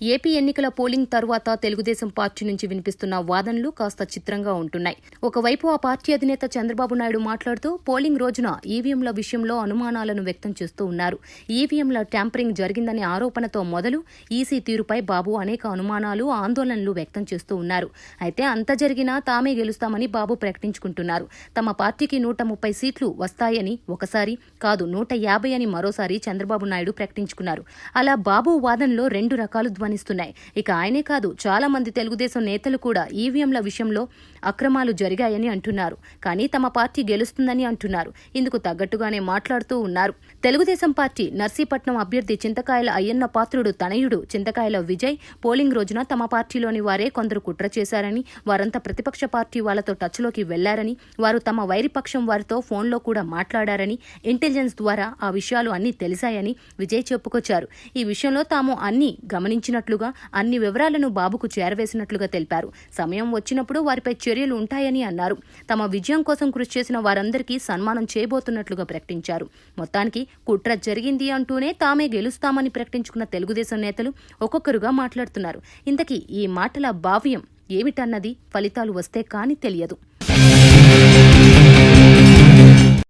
AP ఎన్నికల polling తర్వాత Telugu Desam party నుంచి వినిపిస్తున్న వాదనలు కాస్త చిత్రంగా ఉంటున్నాయి. ఒకవైపు ఆ పార్టీ అధినేత చంద్రబాబు నాయుడు మాట్లాడుతూ పోలింగ్ రోజున ఈవీఎంల విషయంలో అనుమానాలను వ్యక్తం చేస్తూ ఉన్నారు. ఈవీఎంల ట్యాంపరింగ్ జరిగిందనే ఆరోపణతో మొదలు ఈసీ తీరుపై బాబు అనేక అనుమానాలు ఆందోళనలు వ్యక్తం చేస్తూ ఉన్నారు. అయితే అంత జరిగినా తామే గెలుస్తామని బాబు ప్రకటించుకుంటున్నారు. తమ పార్టీకి నూట ముప్పై సీట్లు వస్తాయని ఒకసారి కాదు నూట యాభై అని మరోసారి చంద్రబాబు నాయుడు ప్రకటించుకున్నారు. అలా బాబు వాదనలో రెండు రకాలు ధ్వనిస్తున్నాయి ఇక ఆయనే కాదు చాలా మంది తెలుగుదేశం నేతలు కూడా ఈవీఎంల విషయంలో అక్రమాలు జరిగాయని అంటున్నారు. కానీ తమ పార్టీ గెలుస్తుందని అంటున్నారు. ఇందుకు తగ్గట్టుగానే మాట్లాడుతూ ఉన్నారు. తెలుగుదేశం పార్టీ నర్సీపట్నం అభ్యర్థి చింతకాయల అయ్యన్న పాత్రుడు తనయుడు చింతకాయల విజయ్ పోలింగ్ రోజున తమ పార్టీలోని వారే కొందరు కుట్ర చేశారని వారంతా ప్రతిపక్ష పార్టీ వాళ్ళతో టచ్లోకి వెళ్ళారని వారు తమ వైరిపక్షం వారితో ఫోన్లో కూడా మాట్లాడారని ఇంటెలిజెన్స్ ద్వారా ఆ విషయాలు అన్నీ తెలిసాయని విజయ్ చెప్పుకొచ్చారు. ఈ విషయంలో తాము అన్ని గమనించినట్లుగా అన్ని వివరాలను బాబుకు చేరవేసినట్లుగా తెలిపారు. సమయం వచ్చినప్పుడు వారిపై చర్యలు ఉంటాయని అన్నారు. తమ విజయం కోసం కృషి చేసిన వారందరికీ సన్మానం చేయబోతున్నట్లుగా ప్రకటించారు. మొత్తానికి కుట్ర జరిగింది అంటూనే తామే గెలుస్తామని ప్రకటించుకున్న తెలుగుదేశం నేతలు ఒక్కొక్కరుగా మాట్లాడుతున్నారు. ఇంతకీ ఈ మాటల భావ్యం ఏమిటన్నది ఫలితాలు వస్తే కాని తెలియదు.